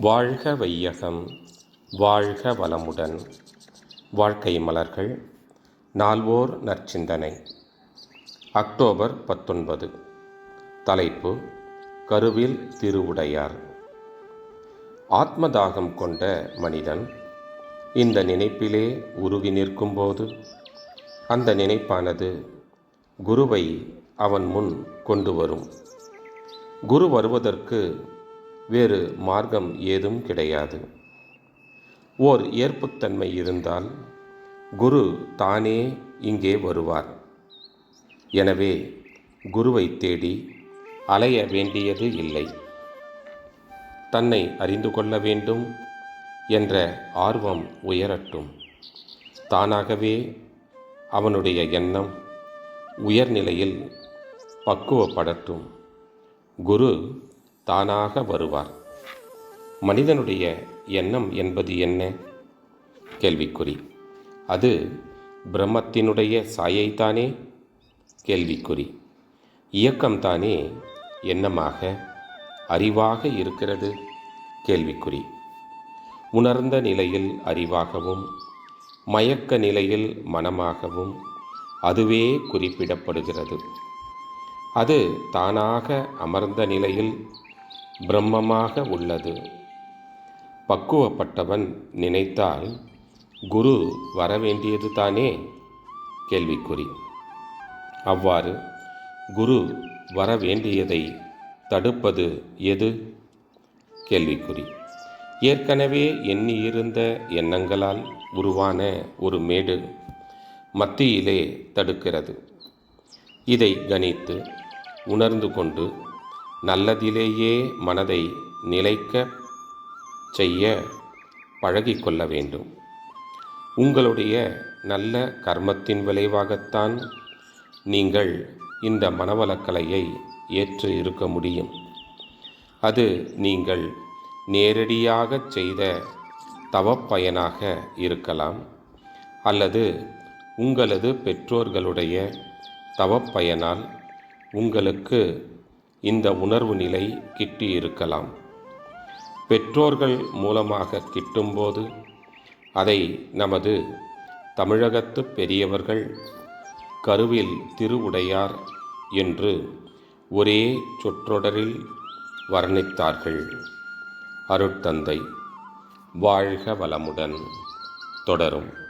வாழ்க வையகம் வாழ்க வளமுடன். வாழ்க்கை மலர்கள் நால்வோர் நற்சிந்தனை. அக்டோபர் பத்தொன்பது. தலைப்பு கருவில் திருவுடையார். ஆத்மதாகம் கொண்ட மனிதன் இந்த நினைப்பிலே உருகி நிற்கும்போது அந்த நினைப்பானது குருவை அவன் முன் கொண்டு வரும். குரு வருவதற்கு வேறு மார்க்கம் ஏதும் கிடையாது. ஓர் ஏற்புத்தன்மை இருந்தால் குரு தானே இங்கே வருவார். எனவே குருவை தேடி அலைய வேண்டியது இல்லை. தன்னை அறிந்து கொள்ள வேண்டும் என்ற ஆர்வம் உயரட்டும். தானாகவே அவனுடைய எண்ணம் உயர்நிலையில் பக்குவப்படட்டும். குரு தானாக வருவார். மனிதனுடைய எண்ணம் என்பது என்ன? கேள்விக்குறி. அது பிரம்மத்தினுடைய சாயைத்தானே? கேள்விக்குறி. இயக்கம்தானே எண்ணமாக அறிவாக இருக்கிறது? கேள்விக்குறி. உணர்ந்த நிலையில் அறிவாகவும் மயக்க நிலையில் மனமாகவும் அதுவே குறிப்பிடப்படுகிறது. அது தானாக அமர்ந்த நிலையில் பிரம்மமாக உள்ளது. பக்குவப்பட்டவன் நினைத்தால் குரு வரவேண்டியது தானே? கேள்விக்குறி. அவ்வாறு குரு வர வேண்டியதை தடுப்பது எது? கேள்விக்குறி. ஏற்கனவே எண்ணியிருந்த எண்ணங்களால் உருவான ஒரு மேடு மத்தியிலே தடுக்கிறது. இதை கணித்து உணர்ந்து கொண்டு நல்லதிலேயே மனதை நிலைக்க செய்ய பழகிக்கொள்ள வேண்டும். உங்களுடைய நல்ல கர்மத்தின் விளைவாகத்தான் நீங்கள் இந்த மனவளக்கலையை ஏற்று இருக்க முடியும். அது நீங்கள் நேரடியாக செய்த தவப்பயனாக இருக்கலாம் அல்லது உங்களது பெற்றோர்களுடைய தவப்பயனால் உங்களுக்கு இந்த உணர்வு நிலை கிட்டி இருக்கலாம் பெற்றோர்கள் மூலமாக கிட்டும்போது அதை நமது தமிழகத்து பெரியவர்கள் கருவில் திருவுடையார் என்று ஒரே சொற்றொடரில் வர்ணித்தார்கள். அருட்தந்தை வாழ்க வளமுடன். தொடரும்.